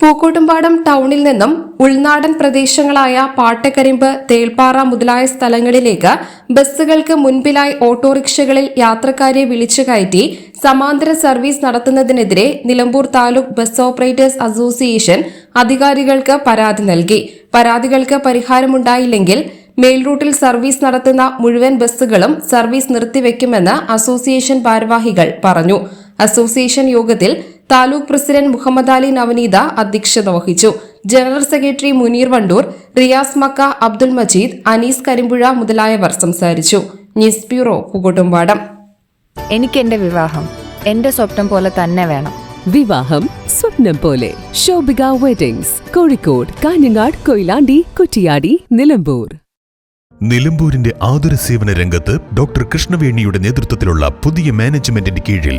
പൂക്കോട്ടുംപാടം ടൗണിൽ നിന്നും ഉൾനാടൻ പ്രദേശങ്ങളായ പാട്ടക്കരിമ്പ് തേൽപ്പാറ മുതലായ സ്ഥലങ്ങളിലേക്ക് ബസ്സുകൾക്ക് മുൻപിലായി ഓട്ടോറിക്ഷകളിൽ യാത്രക്കാരെ വിളിച്ചു കയറ്റി സമാന്തര service നടത്തുന്നതിനെതിരെ Nilambur taluk bus operators association അധികാരികൾക്ക് പരാതി നൽകി. പരാതികൾക്ക് പരിഹാരമുണ്ടായില്ലെങ്കിൽ മെയിൽ റൂട്ടിൽ സർവീസ് നടത്തുന്ന മുഴുവൻ ബസ്സുകളും സർവീസ് നിർത്തിവെക്കുമെന്ന് അസോസിയേഷൻ ഭാരവാഹികൾ പറഞ്ഞു. അസോസിയേഷൻ യോഗത്തിൽ താലൂക്ക് പ്രസിഡന്റ് മുഹമ്മദ് അലി നവനീത അധ്യക്ഷത വഹിച്ചു. General secretary Muneer Wandoor Riyas Mecca Abdul Majeed Anees Karimpuzha മുതലായവർ സംസാരിച്ചു. ന്യൂസ് ബ്യൂറോ പൂക്കോട്ടുംപാടം എനിക്ക് എന്റെ വിവാഹം. എന്റെ സ്വപ്നം പോലെ തന്നെ വേണം. വിവാഹം സ്വപ്നം പോലെ. ശോഭിക വെഡിങ്സ് കോഴിക്കോട് കാഞ്ഞങ്ങാട് കൊയിലാണ്ടി കുറ്റിയാടി നിലമ്പൂർ. നിലമ്പൂരിന്റെ ആതുര സേവന രംഗത്ത് ഡോക്ടർ കൃഷ്ണവേണിയുടെ നേതൃത്വത്തിലുള്ള പുതിയ മാനേജ്മെന്റിന്റെ കീഴിൽ